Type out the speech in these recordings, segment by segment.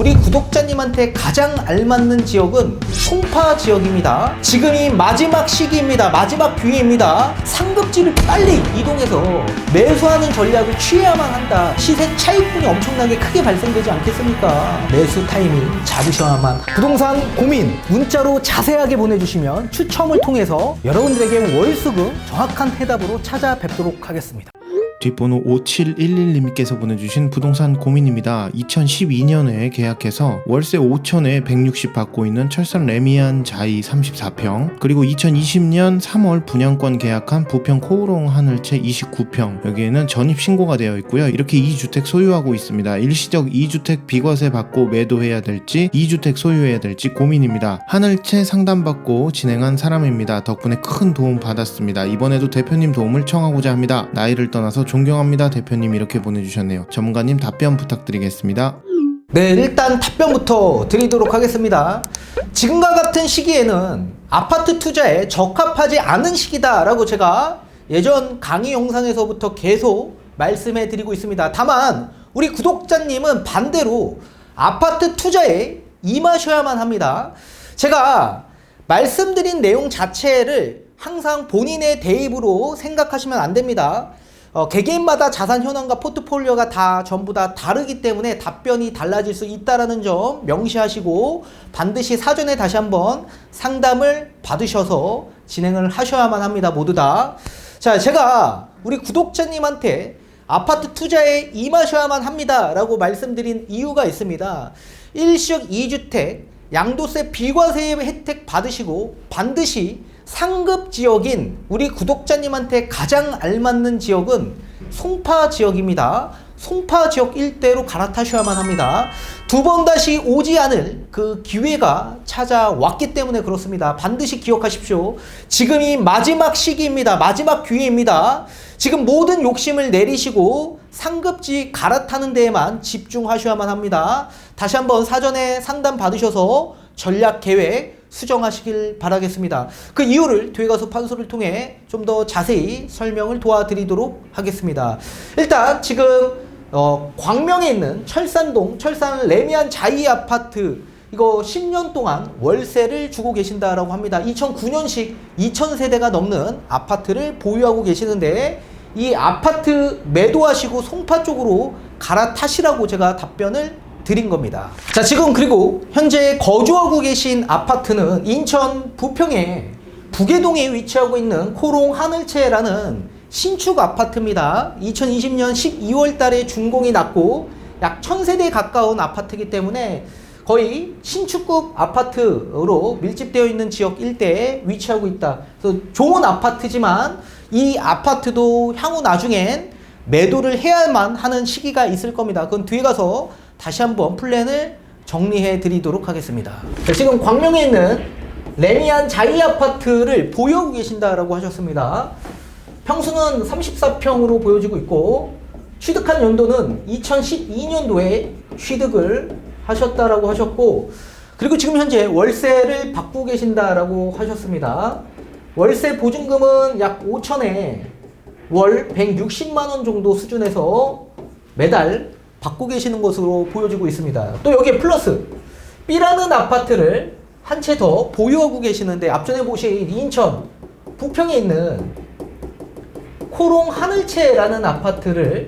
우리 구독자님한테 가장 알맞는 지역은 송파 지역입니다. 지금이 마지막 시기입니다. 마지막 기회입니다. 상급지를 빨리 이동해서 매수하는 전략을 취해야만 한다. 시세 차익분이 엄청나게 크게 발생되지 않겠습니까? 매수 타이밍 잡으셔야만. 부동산 고민 문자로 자세하게 보내주시면 추첨을 통해서 여러분들에게 월수금 정확한 해답으로 찾아뵙도록 하겠습니다. 뒷번호 5711님께서 보내주신 부동산 고민입니다. 2012년에 계약해서 월세 5천에 160 받고 있는 철산 레미안 자이 34평 그리고 2020년 3월 분양권 계약한 부평 코우롱 하늘채 29평 여기에는 전입 신고가 되어 있고요. 이렇게 2주택 소유하고 있습니다. 일시적 2주택 비과세 받고 매도해야 될지 2주택 소유해야 될지 고민입니다. 하늘채 상담받고 진행한 사람입니다. 덕분에 큰 도움 받았습니다. 이번에도 대표님 도움을 청하고자 합니다. 나이를 떠나서 존경합니다. 대표님 이렇게 보내주셨네요. 전문가님 답변 부탁드리겠습니다. 네, 일단 답변부터 드리도록 하겠습니다. 지금과 같은 시기에는 아파트 투자에 적합하지 않은 시기다라고 제가 예전 강의 영상에서부터 계속 말씀해 드리고 있습니다. 다만, 우리 구독자님은 반대로 아파트 투자에 임하셔야만 합니다. 제가 말씀드린 내용 자체를 항상 본인의 대입으로 생각하시면 안 됩니다. 어, 개개인마다 자산 현황과 포트폴리오가 다 전부 다 다르기 때문에 답변이 달라질 수 있다라는 점 명시하시고 반드시 사전에 다시 한번 상담을 받으셔서 진행을 하셔야만 합니다. 모두 다. 자, 제가 우리 구독자님한테 아파트 투자에 임하셔야만 합니다. 라고 말씀드린 이유가 있습니다. 일시적 2주택 양도세 비과세 혜택 받으시고 반드시 상급 지역인 우리 구독자님한테 가장 알맞는 지역은 송파 지역입니다. 송파 지역 일대로 갈아타셔야만 합니다. 두 번 다시 오지 않을 그 기회가 찾아왔기 때문에 그렇습니다. 반드시 기억하십시오. 지금이 마지막 시기입니다. 마지막 기회입니다. 지금 모든 욕심을 내리시고 상급지 갈아타는 데에만 집중하셔야만 합니다. 다시 한번 사전에 상담 받으셔서 전략 계획 수정하시길 바라겠습니다. 그 이유를 뒤에 가서 판소를 통해 좀 더 자세히 설명을 도와드리도록 하겠습니다. 일단 지금 어, 광명에 있는 철산동 철산 레미안 자이 아파트 이거 10년 동안 월세를 주고 계신다라고 합니다. 2009년식 2000세대가 넘는 아파트를 보유하고 계시는데 이 아파트 매도하시고 송파 쪽으로 갈아타시라고 제가 답변을 드린 겁니다. 자, 지금 그리고 현재 거주하고 계신 아파트는 인천 부평에 부계동에 위치하고 있는 코롱 하늘채라는 신축 아파트입니다. 2020년 12월 달에 준공이 났고 약 1000세대에 가까운 아파트이기 때문에 거의 신축급 아파트로 밀집되어 있는 지역 일대에 위치하고 있다. 그래서 좋은 아파트지만 이 아파트도 향후 나중엔 매도를 해야만 하는 시기가 있을 겁니다. 그건 뒤에 가서 다시 한번 플랜을 정리해 드리도록 하겠습니다. 자, 지금 광명에 있는 레미안 자이 아파트를 보유하고 계신다라고 하셨습니다. 평수는 34평으로 보여지고 있고 취득한 연도는 2012년도에 취득을 하셨다라고 하셨고 그리고 지금 현재 월세를 받고 계신다라고 하셨습니다. 월세 보증금은 약 5천에 월 160만 원 정도 수준에서 매달 받고 계시는 것으로 보여지고 있습니다. 또 여기에 플러스 B라는 아파트를 한 채 더 보유하고 계시는데 앞전에 보신 인천 부평에 있는 코롱 하늘채라는 아파트를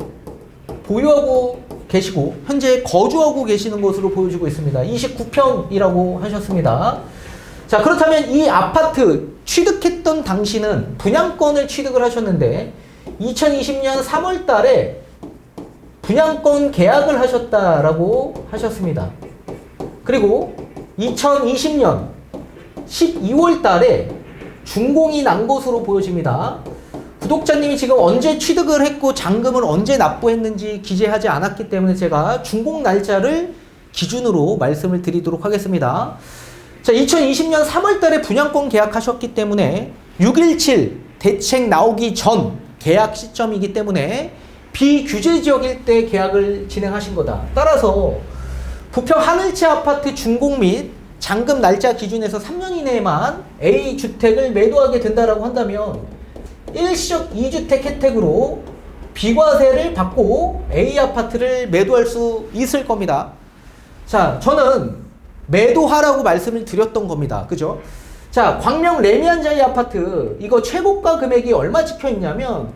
보유하고 계시고 현재 거주하고 계시는 것으로 보여지고 있습니다. 29평이라고 하셨습니다. 자 그렇다면 이 아파트 취득했던 당시는 분양권을 취득을 하셨는데 2020년 3월 달에 분양권 계약을 하셨다라고 하셨습니다. 그리고 2020년 12월 달에 준공이 난 것으로 보여집니다. 구독자님이 지금 언제 취득을 했고 잔금을 언제 납부했는지 기재하지 않았기 때문에 제가 준공 날짜를 기준으로 말씀을 드리도록 하겠습니다. 자, 2020년 3월 달에 분양권 계약하셨기 때문에 617 대책 나오기 전 계약 시점이기 때문에 비규제 지역일 때 계약을 진행하신 거다. 따라서 부평 하늘채 아파트 준공 및 잔금 날짜 기준에서 3년 이내에만 A 주택을 매도하게 된다라고 한다면 일시적 2주택 자, 저는 매도하라고 말씀을 드렸던 겁니다. 그죠? 자, 광명 레미안자이 아파트 이거 최고가 금액이 얼마 찍혀 있냐면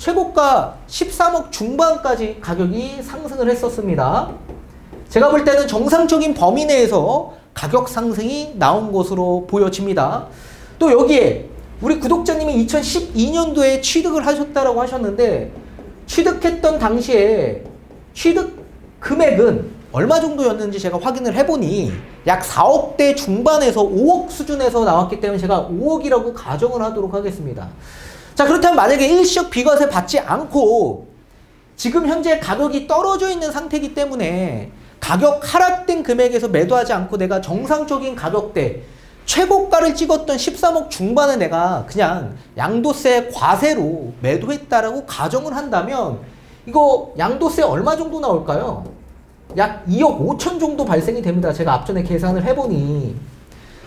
최고가 13억 중반까지 가격이 상승을 했었습니다. 제가 볼 때는 정상적인 범위 내에서 가격 상승이 나온 것으로 보여집니다. 또 여기에 우리 구독자님이 2012년도에 취득을 하셨다라고 하셨는데 취득했던 당시에 취득 금액은 얼마 정도였는지 제가 확인을 해보니 약 4억대 중반에서 5억 수준에서 나왔기 때문에 제가 5억이라고 가정을 하도록 하겠습니다. 자 그렇다면 만약에 일시적 비과세 받지 않고 지금 현재 가격이 떨어져 있는 상태이기 때문에 가격 하락된 금액에서 매도하지 않고 내가 정상적인 가격대 최고가를 찍었던 13억 중반에 내가 그냥 양도세 과세로 매도했다라고 가정을 한다면 이거 양도세 얼마 정도 나올까요? 약 2억 5천 정도 발생이 됩니다. 제가 앞전에 계산을 해보니.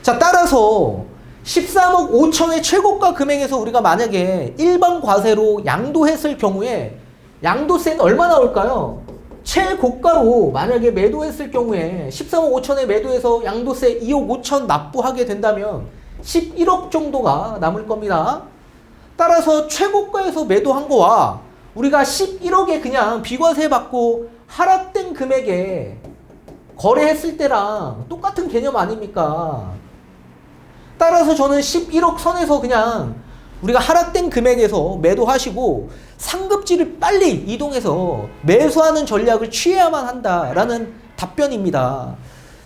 자, 따라서 13억 5천의 최고가 금액에서 우리가 만약에 일반 과세로 양도했을 경우에 양도세는 얼마 나올까요? 최고가로 만약에 매도했을 경우에 13억 5천에 매도해서 양도세 2억 5천 납부하게 된다면 11억 정도가 남을 겁니다. 따라서 최고가에서 매도한 거와 우리가 11억에 그냥 비과세 받고 하락된 금액에 거래했을 때랑 똑같은 개념 아닙니까? 따라서 저는 11억 선에서 그냥 우리가 하락된 금액에서 매도하시고 상급지를 빨리 이동해서 매수하는 전략을 취해야만 한다라는 답변입니다.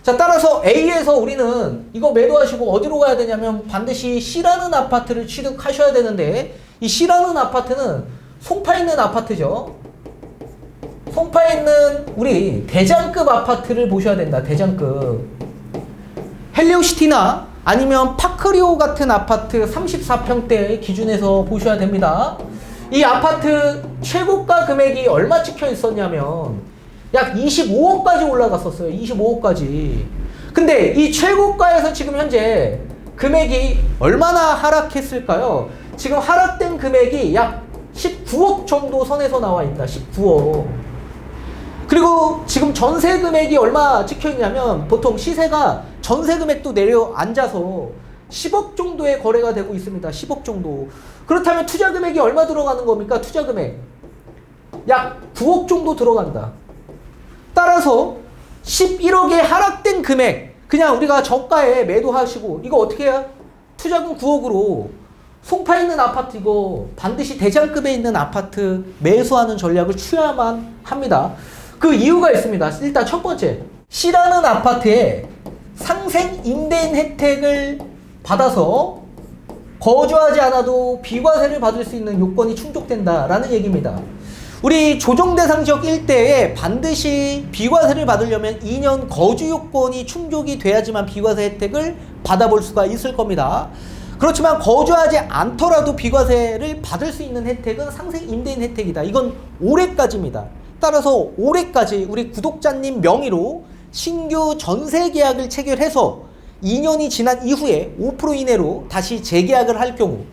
자, 따라서 A에서 우리는 이거 매도하시고 어디로 가야 되냐면 반드시 C라는 아파트를 취득하셔야 되는데 이 C라는 아파트는 송파에 있는 아파트죠. 송파에 있는 우리 대장급 아파트를 보셔야 된다. 대장급. 헬리오시티나 아니면 파크리오 같은 아파트 34평대 기준에서 보셔야 됩니다. 이 아파트 최고가 금액이 얼마 찍혀 있었냐면 약 25억까지 올라갔었어요. 25억까지. 근데 이 최고가에서 지금 현재 금액이 얼마나 하락했을까요? 지금 하락된 금액이 약 19억 정도 선에서 나와 있다. 19억. 그리고 지금 전세 금액이 얼마 찍혀 있냐면 보통 시세가 전세 금액도 내려 앉아서 10억 정도의 거래가 되고 있습니다. 10억 정도. 그렇다면 투자 금액이 얼마 들어가는 겁니까? 투자 금액. 약 9억 정도 들어간다. 따라서 11억에 하락된 금액 그냥 우리가 저가에 매도하시고 이거 어떻게 해야? 투자금 9억으로 송파에 있는 아파트 이거 반드시 대장급에 있는 아파트 매수하는 전략을 취해야만 합니다. 그 이유가 있습니다. 일단 첫 번째, C라는 아파트에 상생 임대인 혜택을 받아서 거주하지 않아도 비과세를 받을 수 있는 요건이 충족된다라는 얘기입니다. 우리 조정 대상 지역 일대에 반드시 비과세를 받으려면 2년 거주 요건이 충족이 돼야지만 비과세 혜택을 받아볼 수가 있을 겁니다. 그렇지만 거주하지 않더라도 비과세를 받을 수 있는 혜택은 상생 임대인 혜택이다. 이건 올해까지입니다. 따라서 올해까지 우리 구독자님 명의로 신규 전세 계약을 체결해서 2년이 지난 이후에 5% 이내로 다시 재계약을 할 경우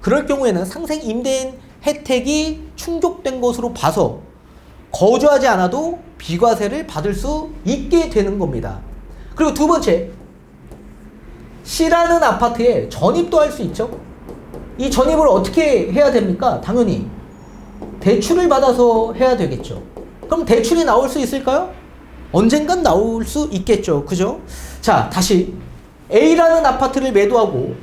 그럴 경우에는 상생 임대인 혜택이 충족된 것으로 봐서 거주하지 않아도 비과세를 받을 수 있게 되는 겁니다. 그리고 두 번째, C라는 아파트에 전입도 할 수 있죠. 이 전입을 어떻게 해야 됩니까? 당연히 대출을 받아서 해야 되겠죠. 그럼 대출이 나올 수 있을까요? 언젠간 나올 수 있겠죠. 그죠? 자, 다시 A라는 아파트를 매도하고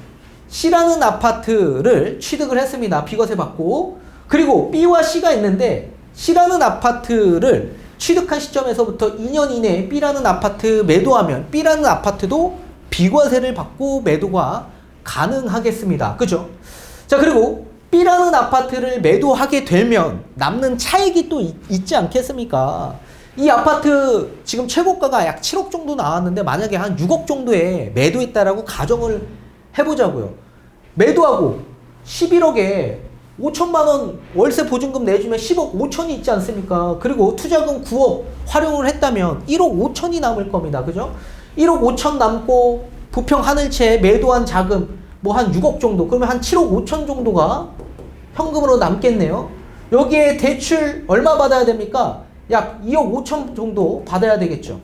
C라는 아파트를 취득을 했습니다. 비과세 받고. 그리고 B와 C가 있는데 C라는 아파트를 취득한 시점에서부터 2년 이내에 B라는 아파트 매도하면 B라는 아파트도 비과세를 받고 매도가 가능하겠습니다. 그죠? 자, 그리고 B라는 아파트를 매도하게 되면 남는 차익이 또 있, 있지 않겠습니까? 이 아파트 지금 최고가가 약 7억 정도 나왔는데 만약에 한 6억 정도에 매도했다라고 가정을 해보자고요. 매도하고 11억에 5천만 원 월세 보증금 내주면 10억 5천이 있지 않습니까? 그리고 투자금 9억 활용을 했다면 1억 5천이 남을 겁니다. 그죠? 1억 5천 남고 부평 하늘채 매도한 자금 뭐 한 6억 정도 그러면 한 7억 5천 정도가 현금으로 남겠네요. 여기에 대출 얼마 받아야 됩니까? 약 2억 5천 정도 받아야 되겠죠.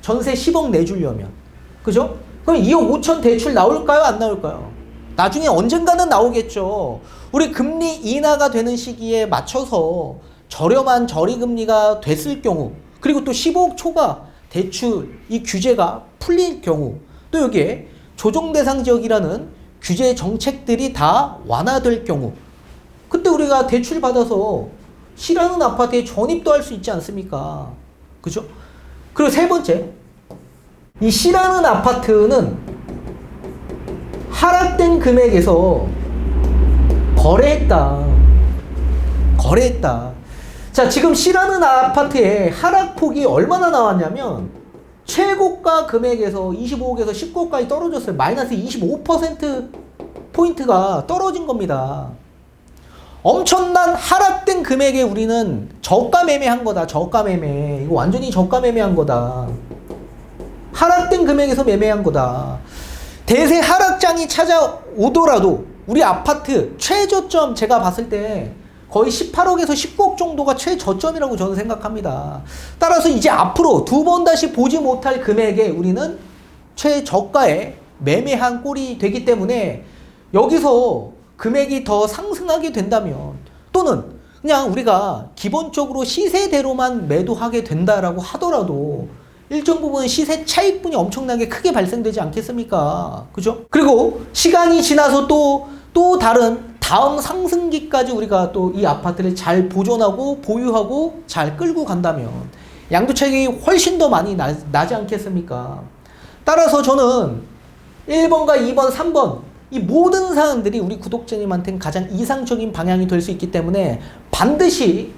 전세 10억 내주려면. 그죠? 그럼 2억 5천 대출 나올까요? 안 나올까요? 나중에 언젠가는 나오겠죠. 우리 금리 인하가 되는 시기에 맞춰서 저렴한 저리금리가 됐을 경우, 그리고 또 15억 초과 대출 이 규제가 풀릴 경우, 또 여기에 조정 대상 지역이라는 규제 정책들이 다 완화될 경우, 그때 우리가 대출 받아서 시라는 아파트에 전입도 할 수 있지 않습니까? 그죠? 그리고 세 번째, 이 C라는 아파트는 하락된 금액에서 거래했다. 거래했다. 자, 지금 C라는 아파트의 하락폭이 얼마나 나왔냐면 최고가 금액에서 25억에서 19억까지 떨어졌어요. 마이너스 25% 포인트가 떨어진 겁니다. 엄청난 하락된 금액에 우리는 저가 매매한 거다. 저가 매매. 이거 완전히 저가 매매한 거다. 하락된 금액에서 매매한 거다. 대세 하락장이 찾아오더라도 우리 아파트 최저점 제가 봤을 때 거의 18억에서 19억 정도가 최저점이라고 저는 생각합니다. 따라서 이제 앞으로 두 번 다시 보지 못할 금액에 우리는 최저가에 매매한 꼴이 되기 때문에 여기서 금액이 더 상승하게 된다면 또는 그냥 우리가 기본적으로 시세대로만 매도하게 된다라고 하더라도 일정 부분 시세 차익분이 엄청나게 크게 발생되지 않겠습니까? 그죠? 그리고 시간이 지나서 또, 또 다른 다음 상승기까지 우리가 또 이 아파트를 잘 보존하고 보유하고 잘 끌고 간다면 양도 차익이 훨씬 더 많이 나, 나지 않겠습니까? 따라서 저는 1번과 2번, 3번 이 모든 사항들이 우리 구독자님한테는 가장 이상적인 방향이 될 수 있기 때문에 반드시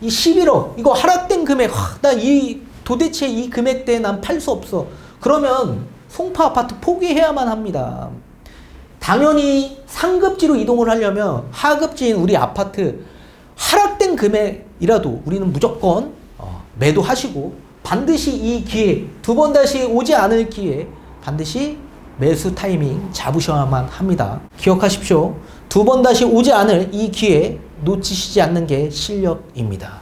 이 11억 이거 하락된 금액 나 이 도대체 이 금액대에 난 팔 수 없어. 그러면 송파 아파트 포기해야만 합니다. 당연히 상급지로 이동을 하려면 하급지인 우리 아파트 하락된 금액이라도 우리는 무조건 어, 매도하시고 반드시 이 기회 두 번 다시 오지 않을 기회 반드시 매수 타이밍 잡으셔야만 합니다. 기억하십시오. 두 번 다시 오지 않을 이 기회 놓치시지 않는 게 실력입니다.